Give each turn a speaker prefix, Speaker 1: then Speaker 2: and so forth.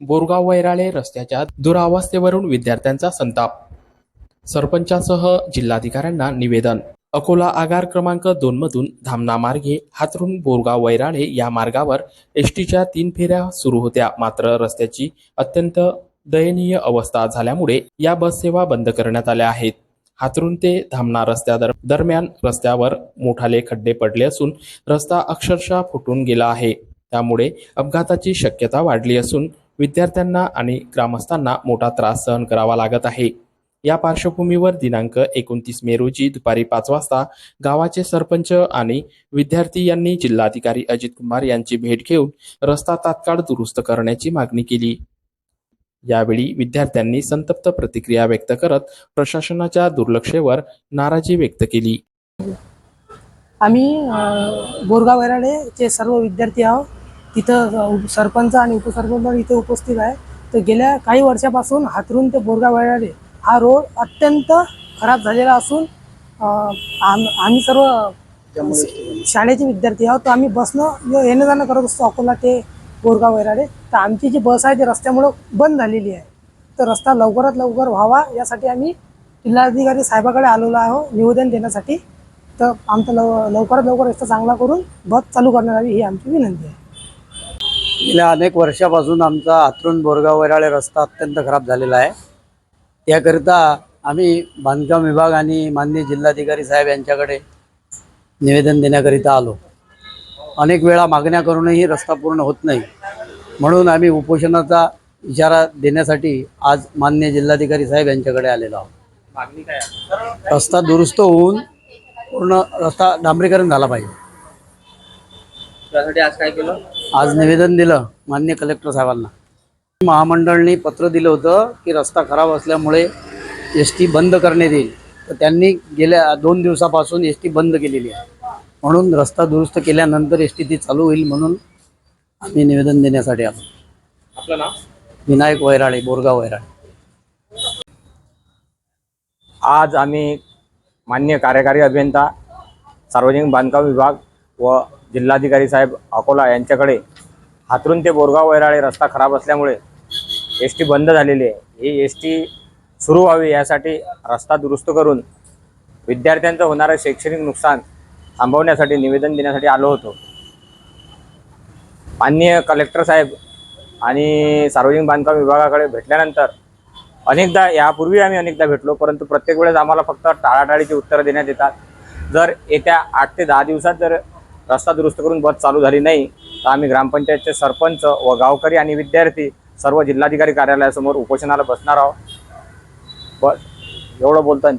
Speaker 1: बोरगाव वैराळे रस्त्याच्या दुरावस्थेवरून विद्यार्थ्यांचा संताप. सरपंचासह जिल्हाधिकाऱ्यांना निवेदन. अकोला आगार क्रमांक दोन मधून धामणा मार्गे हातरून बोरगाव वैराळे या मार्गावर एस टीच्या तीन फेऱ्या सुरू होत्या. मात्र रस्त्याची अत्यंत दयनीय अवस्था झाल्यामुळे या बस सेवा बंद करण्यात आल्या आहेत. हातरून ते धामणा रस्त्या दर- दरम्यान रस्त्यावर मोठाले खड्डे पडले असून रस्ता अक्षरशः फुटून गेला आहे. त्यामुळे अपघाताची शक्यता वाढली असून विद्यार्थ्यांना आणि ग्रामस्थांना मोठा त्रास सहन करावा लागत आहे. या पार्श्वभूमीवर दिनांक एकोणतीस मे रोजी दुपारी पाच वाजता गावाचे सरपंच आणि विद्यार्थी यांनी जिल्हाधिकारी अजित कुमार यांची भेट घेऊन रस्ता तात्काळ दुरुस्त करण्याची मागणी केली. यावेळी विद्यार्थ्यांनी संतप्त प्रतिक्रिया व्यक्त करत प्रशासनाच्या दुर्लक्षेवर नाराजी व्यक्त केली.
Speaker 2: आम्ही बोरगाव वैराडेचे सर्व विद्यार्थी आहोत. तिथं सरपंच आणि उपसरपंच इथे उपस्थित आहे. तर गेल्या काही वर्षापासून हातरून ते बोरगाव वैराडे हा रोड अत्यंत खराब झालेला असून आम आम्ही सर्व शाळेचे विद्यार्थी आहोत. तर आम्ही बसनं येणं जाणं करत असतो अकोला ते बोरगाव वैराडे तर आमची जी बस आहे ती रस्त्यामुळं बंद झालेली आहे. तर रस्ता लवकरात लवकर व्हावा यासाठी आम्ही जिल्हाधिकारी साहेबाकडे आलेलो आहोत निवेदन देण्यासाठी. तर आमचा लव लवकरात लवकर रस्ता चांगला करून बस चालू करण्यात यावी ही आमची विनंती आहे.
Speaker 3: गेल्या अनेक वर्षापासून आमचा हातरून बोरगाव वैराळे रस्ता अत्यंत खराब झालेला आहे. त्याकरिता आम्ही बांधकाम विभाग आणि माननीय जिल्हाधिकारी साहेब यांच्याकडे निवेदन देण्याकरिता आलो. अनेक वेळा मागण्या करूनही रस्ता पूर्ण होत नाही. म्हणून आम्ही उपोषणाचा इशारा देण्यासाठी आज माननीय जिल्हाधिकारी साहेब यांच्याकडे आलेलो आहोत. रस्ता दुरुस्त होऊन पूर्ण रस्ता डांबरीकरण झाला पाहिजे.
Speaker 4: त्यासाठी आज काय केलं?
Speaker 3: आज निवेदन दिलं मान्य कलेक्टर साहेबांना. महामंडळाने पत्र दिलं होतं की रस्ता खराब असल्यामुळे एस टी बंद करण्यात येईल. तर त्यांनी गेल्या दोन दिवसापासून एस टी बंद केलेली आहे. म्हणून रस्ता दुरुस्त केल्यानंतर एस टी ती चालू होईल म्हणून आम्ही निवेदन देण्यासाठी आलो.
Speaker 4: आपलं नाव?
Speaker 3: विनायक वैराळे बोरगाव वैराळे.
Speaker 4: आज आम्ही मान्य कार्यकारी अभियंता सार्वजनिक बांधकाम विभाग व जिल्हाधिकारी साहेब अकोला यांच्याकडे हातरून ते बोरगाव वैराळे रस्ता खराब असल्यामुळे एस टी बंद झालेली आहे. ही एस टी सुरू व्हावी यासाठी रस्ता दुरुस्त करून विद्यार्थ्यांचं होणारं शैक्षणिक नुकसान थांबवण्यासाठी निवेदन देण्यासाठी आलो होतो. माननीय कलेक्टर साहेब आणि सार्वजनिक बांधकाम विभागाकडे भेटल्यानंतर अनेकदा यापूर्वी आम्ही अनेकदा भेटलो परंतु प्रत्येक वेळेस आम्हाला फक्त टाळाटाळीची उत्तरं देण्यात येतात. जर येत्या आठ ते दहा दिवसात जर रस्ता दुरुस्त करून बस चालू झाली नाही तर आम्ही ग्रामपंचायतचे सरपंच व गावकरी आणि विद्यार्थी सर्व जिल्हाधिकारी कार्यालयासमोर उपोषणाला बसणार आहोत. बस एवढं बोलतो आणि